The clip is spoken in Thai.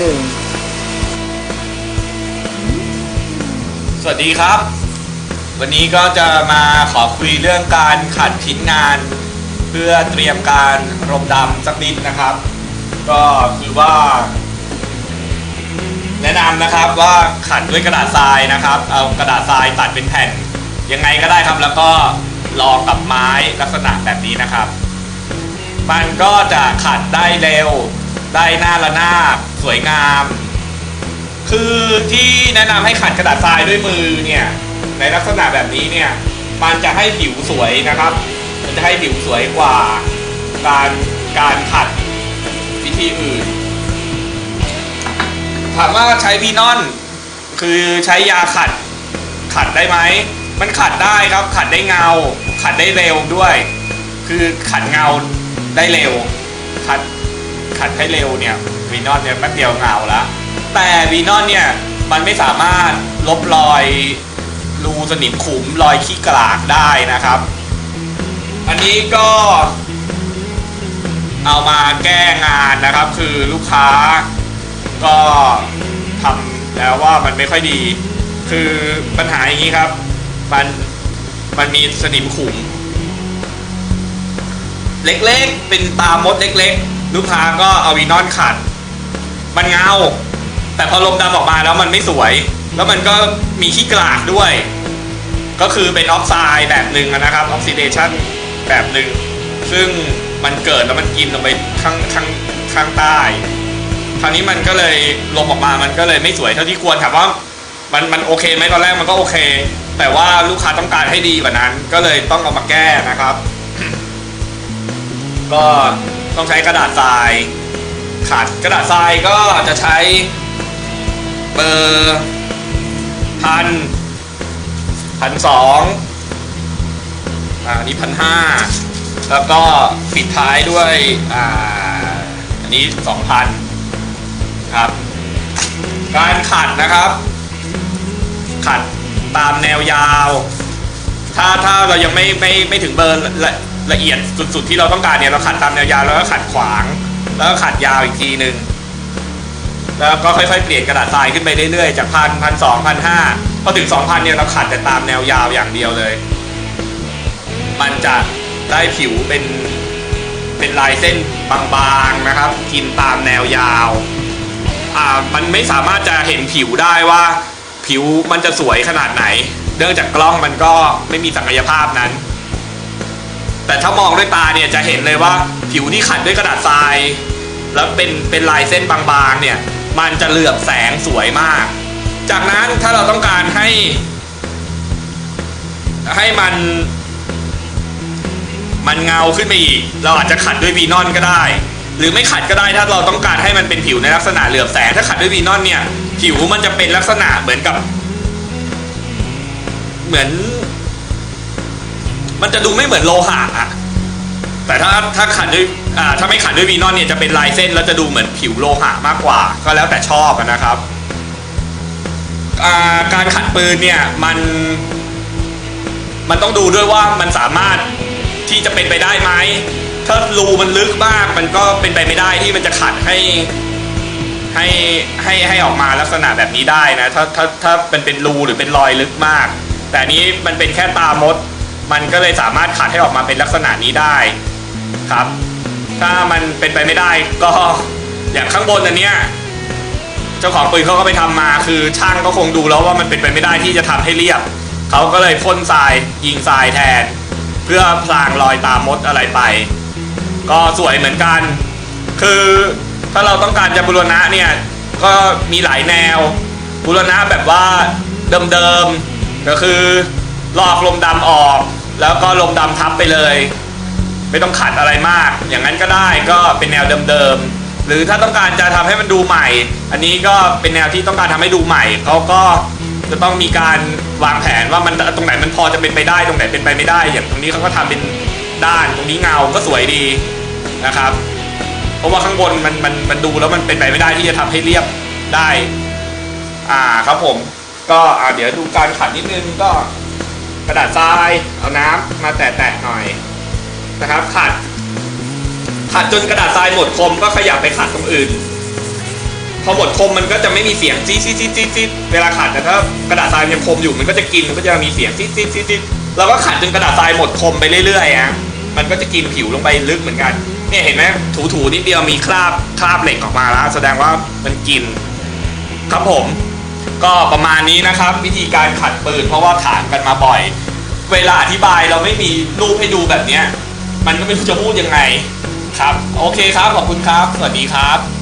หนึ่งสวัสดีครับ วันนี้ก็จะมาขอคุยเรื่องการขัดชิ้นงาน เพื่อเตรียมการรมดำสักนิดนะครับ ก็คือว่า แนะนำนะครับว่าขัดด้วยกระดาษทรายนะครับ เอากระดาษทรายตัดเป็นแผ่น ยังไงก็ได้ครับ แล้วก็รองกับไม้ลักษณะแบบนี้นะครับ มันก็จะขัดได้เร็ว ได้หน้าระนาบสวยงาม คือที่แนะนำให้ขัดกระดาษทรายด้วยมือเนี่ย ในลักษณะแบบนี้เนี่ย มันจะให้ผิวสวยนะครับ มันจะให้ผิวสวยกว่า การการขัดวิธีอื่น ถามว่าใช้วีนอน คือใช้ยาขัด ขัดได้ไหม มันขัดได้ครับ ขัดได้เงา ขัดได้เร็วด้วย คือขัดเงาได้เร็ว ขัด ขัดให้เร็วเนี่ยวีนอนเนี่ยแป๊บเดียวเงาแล้วแต่วีนอนเนี่ยมันไม่สามารถลบรอยรูสนิมขุมรอยขี้กลากได้นะครับ อันนี้ก็เอามาแก้งานนะครับ คือลูกค้าก็ทำแล้วว่ามันไม่ค่อยดี คือปัญหาอย่างนี้ครับ มันมันมีสนิมขุม เล็กๆ เป็นตามดเล็ก ๆ ลูกค้าก็เอาวีนอนขัด มันเงา แต่พอลมดำออกมาแล้วมันไม่สวย แล้วมันก็มีขี้กลากด้วย ก็คือเป็นออกไซด์แบบหนึ่งนะครับออกซิเดชันแบบหนึ่งซึ่งมันเกิดแล้วมันกินลงไปข้างข้างข้างใต้คราวนี้มันก็เลยลมออกมามันก็เลยไม่สวยเท่าที่ควรถามว่ามันมันโอเคไหมตอนแรกมันก็โอเค แต่ว่าลูกค้าต้องการให้ดีกว่านั้น ก็เลยต้องเอามาแก้นะครับ ก็ ต้องใช้กระดาษทรายขัดกระดาษทรายก็จะใช้เบอร์พันพันสองอันนี้พันห้าแล้วก็ปิดท้ายด้วยอ่าอันนี้สองพันครับการขัดนะครับ ขัดตามแนวยาว ถ้าถ้าเรายังไม่ไม่ไม่ถึงเบอร์ละ ละเอียดสุด ๆ ที่เราต้องการเนี่ยเราขัดตามแนวยาวแล้วก็ขัดขวาง แล้วก็ขัดยาวอีกทีหนึ่งแล้วก็ค่อยๆเปลี่ยนกระดาษทรายขึ้นไปเรื่อยๆจากพันพันสองพันห้าพอถึงสองพันเนี่ยเราขัดแต่ตามแนวยาวอย่างเดียวเลย มันจะได้ผิวเป็นเป็นลายเส้นบางๆนะครับ กินตามแนวยาวอ่ามันไม่สามารถจะเห็นผิวได้ว่าผิวมันจะสวยขนาดไหน เนื่องจากกล้องมันก็ไม่มีศักยภาพนั้น แต่ถ้ามองด้วยตาเนี่ยจะเห็นเลยว่าผิวที่ขัดด้วยกระดาษทราย แล้วเป็นเป็นลายเส้นบางๆเนี่ยมันจะเหลือบแสงสวยมาก จากนั้นถ้าเราต้องการให้ ให้มัน มันเงาขึ้นไปอีก เราอาจจะขัดด้วยวีนอนก็ได้ หรือไม่ขัดก็ได้ถ้าเราต้องการให้มันเป็นผิวในลักษณะเหลือบแสงถ้าขัดด้วยวีนอนเนี่ย ผิวมันจะเป็นลักษณะเหมือนกับ เหมือน มันจะดูไม่เหมือนโลหะอะแต่ถ้าถ้าขัดด้วยอ่าถ้าไม่ขัดด้วยวีนอนเนี่ยจะเป็นลายเส้นแล้วจะดูเหมือนผิวโลหะมากกว่า ก็แล้วแต่ชอบนะครับาการขัดปืนเนี่ยมันมันต้องดูด้วยว่ามันสามารถที่จะเป็นไปได้ไหมถ้ารูมันลึกมากมันก็เป็นไปไม่ได้ที่มันจะขัดให้ให้ให้ให้ออกมาลักษณะแบบนี้ได้นะถ้าถ้าถ้าเป็นเป็นรูหรือเป็นรอยลึกมาก แต่นี้มันเป็นแค่ตามด มันก็เลยสามารถขัดให้ออกมาเป็นลักษณะนี้ได้ครับ ถ้ามันเป็นไปไม่ได้ก็อย่างข้างบนอันเนี้ยเจ้าของปืนเขาก็ไปทำมา คือช่างก็คงดูแล้วว่ามันเป็นไปไม่ได้ที่จะทำให้เรียบเขาก็เลยพ่นทรายยิงทรายแทน เพื่อพรางรอยตามมดอะไรไป ก็สวยเหมือนกัน คือถ้าเราต้องการจะบูรณะเนี่ยก็มีหลายแนวบูรณะแบบว่าเดิมๆก็คือลอกลมดำออก แล้วก็ลมดำทับไปเลย ไม่ต้องขัดอะไรมาก อย่างนั้นก็ได้ก็เป็นแนวเดิมๆหรือถ้าต้องการจะทำให้มันดูใหม่ อันนี้ก็เป็นแนวที่ต้องการทำให้ดูใหม่เขาก็จะต้องมีการวางแผนว่ามันตรงไหนมันพอจะเป็นไปได้ตรงไหนเป็นไปไม่ได้ อย่างตรงนี้เขาก็ทำเป็นด้านตรงนี้เงาก็สวยดีนะครับ เพราะว่าข้างบนมันมันมันดูแล้วมันเป็นไปไม่ได้ที่จะทำให้เรียบได้ อ่าครับผม ก็อ่าเดี๋ยวดูการขัดนิดนึงก็ ระดาษทรายเอาน้ำมาแตะๆหน่อยนะครับขัดขัดจนกระดาษทรายหมดคมก็ขยับไปขัดตรงอื่น พอหมดคมมันก็จะไม่มีเสียงจี๊ดจี๊ดจี๊ดจี๊ดเวลาขัดแต่ถ้ากระดาษทรายยังคมอยู่มันก็จะกินมันก็จะมีเสียงจี๊ดจี๊ดจี๊ดจี๊ดเราก็ขัดจนกระดาษทรายหมดคมไปเรื่อยๆอะมันก็จะกินผิวลงไปลึกเหมือนกันเนี่ยเห็นไหมถูๆนิดเดียวมีคราบคราบเหล็กออกมาแล้วแสดงว่ามันกินครับผม ก็ประมาณนี้นะครับ วิธีการขัดปืนเพราะว่าถามกันมาบ่อย เวลาอธิบายเราไม่มีรูปให้ดูแบบเนี้ยมันก็ไม่รู้จะพูดยังไงครับ โอเคครับ ขอบคุณครับ สวัสดีครับ